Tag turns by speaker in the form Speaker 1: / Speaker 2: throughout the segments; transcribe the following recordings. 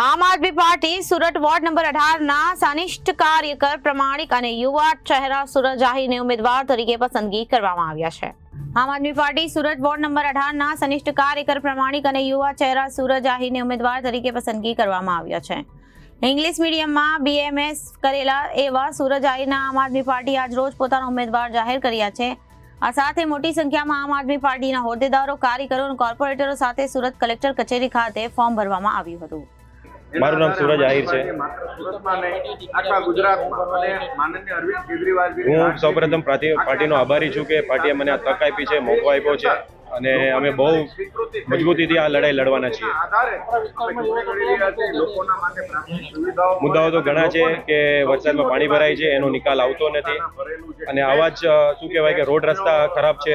Speaker 1: Aam Aadmi Party Surat ward number અઢારના સાનિષ્ઠ કાર્યકર, પ્રમાણિક અને યુવા ચહેરા સુરત જાહીરને ઉમેદવાર તરીકે પસંદગી કરવામાં આવ્યા છે. Aam Aadmi Party Surat ward number અઢારના સનિષ્ઠ કાર્યકર, પ્રમાણિક અને યુવા ચહેરા સુરત જાહીરને ઉમેદવાર તરીકે પસંદગી કરવામાં આવ્યા છે. ઇંગ્લિશ મીડિયમમાં બીએમએસ કરેલા એવા સુરજ જાહીરના આમ આદમી પાર્ટી આજ રોજ પોતાના ઉમેદવાર જાહેર કર્યા છે. આ સાથે મોટી સંખ્યામાં આમ આદમી પાર્ટીના હોદ્દેદારો, કાર્યકરો અને કોર્પોરેટરો સાથે સુરત કલેક્ટર કચેરી ખાતે ફોર્મ ભરવામાં આવ્યું હતું.
Speaker 2: મારું નામ સૂરજ આહિર છે. હું સૌપ્રથમ પાર્ટી પાર્ટીનો આભારી છું કે પાર્ટીએ મને આ તક આપી છે મોકો આપ્યો છે. અને અમે બહુ મજબૂતીથી આ લડાઈ લડવાના છીએ. મુદ્દાઓ તો ઘણા છે કે વરસાદમાં પાણી ભરાય છે એનો નિકાલ આવતો નથી. અને આવા જ શું કહેવાય કે રોડ રસ્તા ખરાબ છે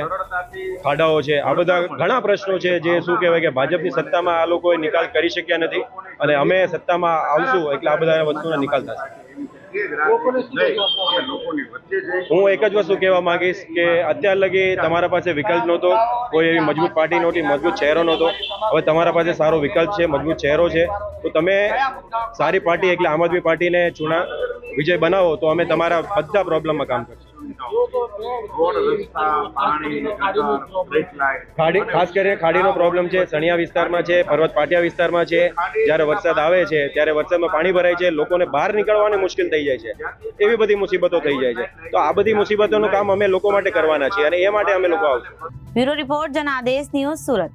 Speaker 2: ખાડાઓ છે આ બધા ઘણા પ્રશ્નો છે જે શું કહેવાય કે ભાજપની સત્તામાં આ લોકોએ નિકાલ કરી શક્યા નથી. અને અમે સત્તામાં આવશું એટલે આ બધા વસ્તુનો નિકાલ થશે. હું એક જ વસ્તુ કહેવા માંગીશ કે અત્યાર લગી તમારા પાસે વિકલ્પ નહોતો, કોઈ એવી મજબૂત પાર્ટી નહોતી, મજબૂત ચહેરો નહોતો. હવે તમારા પાસે સારો વિકલ્પ છે, મજબૂત ચહેરો છે. તો તમે સારી પાર્ટી એટલે આમ આદમી પાર્ટીને ચૂના. વિજય બનાવો તો અમે તમારા બધા પ્રોબ્લેમમાં કામ કરશું. ખાસ કરીને ખાડીનો પ્રોબ્લેમ છે, સણિયા વિસ્તારમાં છે, પર્વત પાટિયા વિસ્તારમાં છે. જ્યારે વરસાદ આવે છે, ત્યારે વરસાદમાં પાણી ભરાય છે, લોકોને બહાર નીકળવાની મુશ્કેલ થઈ જાય છે. એવી બધી મુસીબતો થઈ જાય છે. તો આ બધી મુસીબતોનું કામ અમે લોકો માટે કરવાના છીએ અને એ માટે અમે લોકો આવશું.
Speaker 1: Bureau report, Janadesh news Surat.